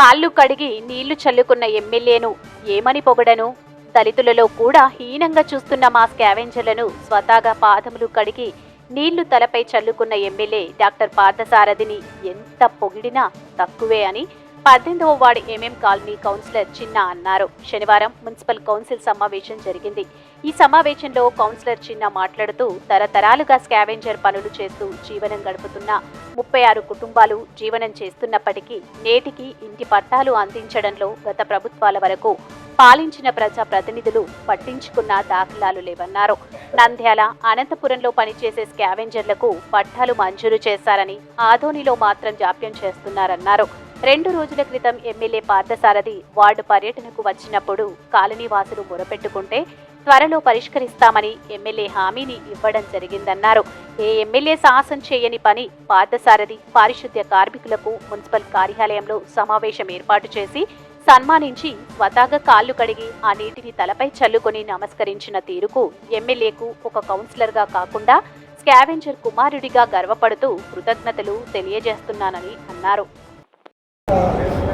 కాళ్ళు కడిగి నీళ్ళు చల్లుకున్న ఎమ్మెల్యేను ఏమని పొగడను? దళితులలో కూడా హీనంగా చూస్తున్న మా స్కావెంజర్లను స్వతాగా పాదములు కడిగి నీళ్ళు తలపై చల్లుకున్న ఎమ్మెల్యే డాక్టర్ పార్థసారథిని ఎంత పొగిడినా తక్కువే అని పద్దెనిమిదవ వార్డు ఎంఎం కాలనీ కౌన్సిలర్ చిన్న అన్నారు. శనివారం మున్సిపల్ కౌన్సిల్ సమావేశం జరిగింది. ఈ సమావేశంలో కౌన్సిలర్ చిన్న మాట్లాడుతూ తరతరాలుగా స్కావెంజర్ పనులు చేస్తూ జీవనం గడుపుతున్న ముప్పై ఆరు కుటుంబాలు జీవనం చేస్తున్నప్పటికీ నేటికి ఇంటి పట్టాలు అందించడంలో గత ప్రభుత్వాల వరకు పాలించిన ప్రజా ప్రతినిధులు పట్టించుకున్న దాఖలాలు లేవన్నారు. నంద్యాల అనంతపురంలో పనిచేసే స్కావెంజర్లకు పట్టాలు మంజూరు చేశారని ఆధోనిలో మాత్రం జాప్యం చేస్తున్నారన్నారు. రెండు రోజుల క్రితం ఎమ్మెల్యే పార్థసారథి వార్డు పర్యటనకు వచ్చినప్పుడు కాలనీవాసులు మొరపెట్టుకుంటే త్వరలో పరిష్కరిస్తామని ఎమ్మెల్యే హామీని ఇవ్వడం జరిగిందన్నారు. ఏ ఎమ్మెల్యే సాహసం చేయని పని పార్థసారథి పారిశుద్ధ్య కార్మికులకు మున్సిపల్ కార్యాలయంలో సమావేశం ఏర్పాటు చేసి సన్మానించి స్వతహాగా కాళ్ళు కడిగి ఆ నీటిని తలపై చల్లుకొని నమస్కరించిన తీరుకు ఎమ్మెల్యేకు ఒక కౌన్సిలర్గా కాకుండా స్కావెంజర్ కుమారుడిగా గర్వపడుతూ కృతజ్ఞతలు తెలియజేస్తున్నానని అన్నారు.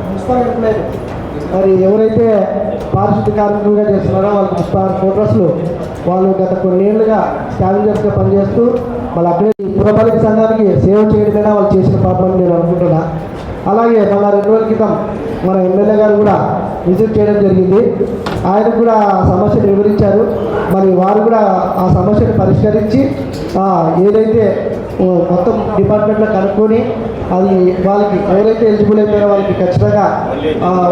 మున్సిపల్ ఎంప్లాయీ మరి ఎవరైతే పారిశుద్ధ కార్మికులుగా చేస్తున్నారో వాళ్ళకి ముప్పై ఆరు కోట్రస్లు వాళ్ళు గత కొన్నేళ్ళుగా స్కావెంజర్స్గా పనిచేస్తూ వాళ్ళ అక్కడే పురపాలక సంఘానికి సేవ చేయడమైనా వాళ్ళు చేసిన పాపం నేను అనుకుంటున్నా. అలాగే మన రెండు రోజుల క్రితం మన ఎమ్మెల్యే గారు కూడా విజిట్ చేయడం జరిగింది. ఆయన కూడా ఆ సమస్యను వివరించారు. మరి వారు కూడా ఆ సమస్యను పరిష్కరించి ఏదైతే మొత్తం డిపార్ట్మెంట్లో కనుక్కొని అది వాళ్ళకి ఎవరైతే ఎలిజిబుల్ అయిపోయారో వాళ్ళకి ఖచ్చితంగా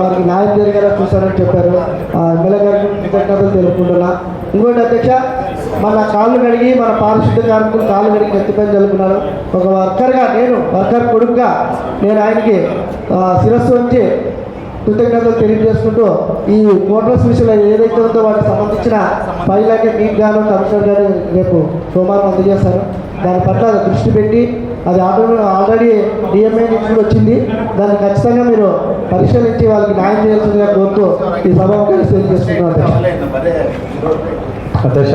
వారికి న్యాయం జరిగేలా చూస్తారని చెప్పారు. ఎమ్మెల్యే గారికి కృతజ్ఞతలు తెలుపుకుంటున్నా. ఇంకోటి అధ్యక్ష మన కాళ్ళు కడిగి మన పారిశుద్ధ కార్మికులు కాళ్ళు కడిగి ఎత్తిపైన జరుపుకున్నాను ఒక వర్కర్గా నేను వర్కర్ కొడుకుగా నేను ఆయనకి శిరస్సు వచ్చి కృతజ్ఞతలు తెలియజేసుకుంటూ ఈ మోటార్స్ విషయంలో ఏదైతే ఉందో వాటికి సంబంధించిన పైలాగే మీకు గాను కమిషనర్ గారు రేపు సోమవారం అందజేస్తారు. దాని పట్ల దృష్టి పెట్టి అది ఆల్రెడీ ఆల్రెడీ డిఎంఏ నుంచి కూడా వచ్చింది. దాన్ని ఖచ్చితంగా మీరు పరిశీలించి వాళ్ళకి న్యాయం చేయాల్సిందిగా కోరుతూ ఈ సభ తెలియజేసుకుంటున్నాను అధ్యక్ష